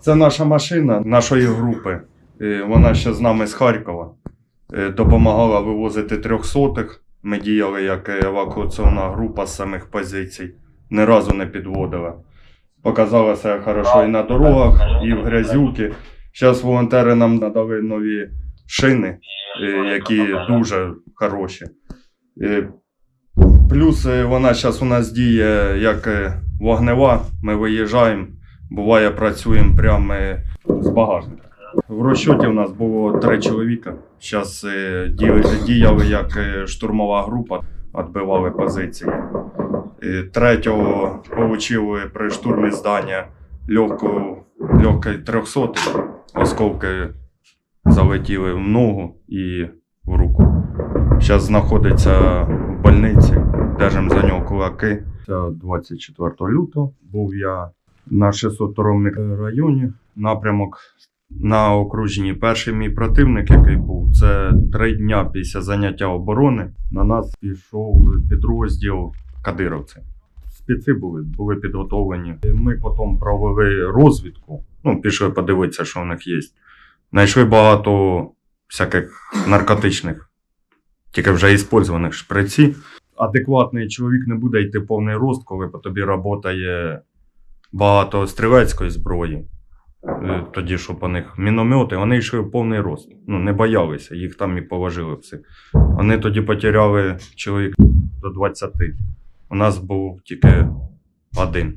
Це наша машина нашої групи. Е, Вона ще з нами з Харкова. Е, Допомагала вивозити трьохсотих. Ми діяли як евакуаційна група з самих позицій. Ні разу не підводила. Показала себе хорошо і на дорогах, і в грязюки. Зараз волонтери нам надали нові шини, е, які дуже хороші. Плюс вона зараз у нас діє як вогнева. Ми виїжджаємо, буває, працюємо прямо е, з багажника. В розчоті у нас було три чоловіка. Зараз діяли як е, штурмова група, відбивали позиції. Е, Третього отримали при штурмі здання легку, легкий 300 осколки залетіли в ногу і в руку. Зараз знаходиться в больниці, держимо за нього кулаки. 24 лютого був я на 602 районі. Напрямок на окруженні. Перший мій противник, який був, це три дня після заняття оборони. На нас пішов підрозділ кадировців. Спеці були, були підготовлені. Ми потім провели розвідку. Ну, пішли подивитися, що в них є. Знайшли багато всяких наркотичних, тільки вже іспользованих шприці. Адекватний чоловік не буде йти повний рост, коли по тобі працює багато стрілецької зброї. Е, Тоді, що по них міномети, вони йшли в повний рост. Ну, не боялися, їх там і положили всіх. Вони тоді потеряли чоловік до 20. У нас був тільки один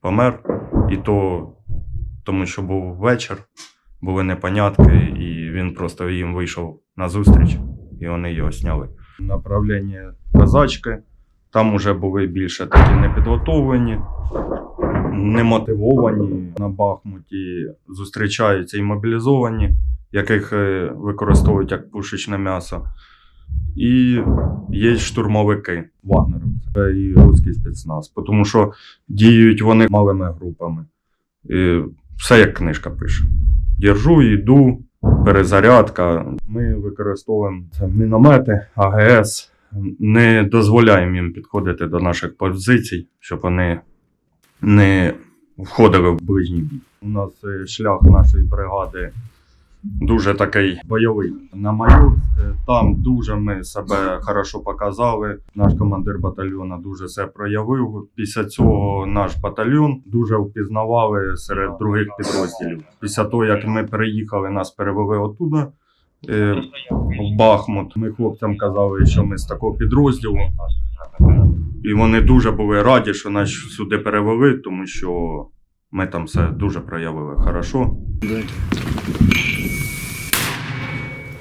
помер, і то тому, що був вечір, були непонятки, і він просто їм вийшов на зустріч, і вони його сняли. Направлення козачки. Там вже були більше такі непідготовлені, немотивовані на Бахмуті, зустрічаються і мобілізовані, яких е, використовують як пушечне м'ясо. І є штурмовики вагнерівці Це і руський спецназ, тому що діють вони малими групами. І все як книжка пише. Держу, йду, перезарядка. Ми використовуємо міномети, АГС. Не дозволяємо їм підходити до наших позицій, щоб вони не входили в ближній бій. У нас е, шлях нашої бригади дуже такий бойовий. На Майорськ е, там дуже ми себе хорошо показали. Наш командир батальйону дуже себе проявив. Після цього наш батальйон дуже впізнавали серед других підрозділів. Після того, як ми переїхали, нас перевели оттуда. е, В Бахмут. Ми хлопцям казали, що ми з такого підрозділу. І вони дуже були раді, що нас сюди перевели, тому що ми там все дуже проявили хорошо.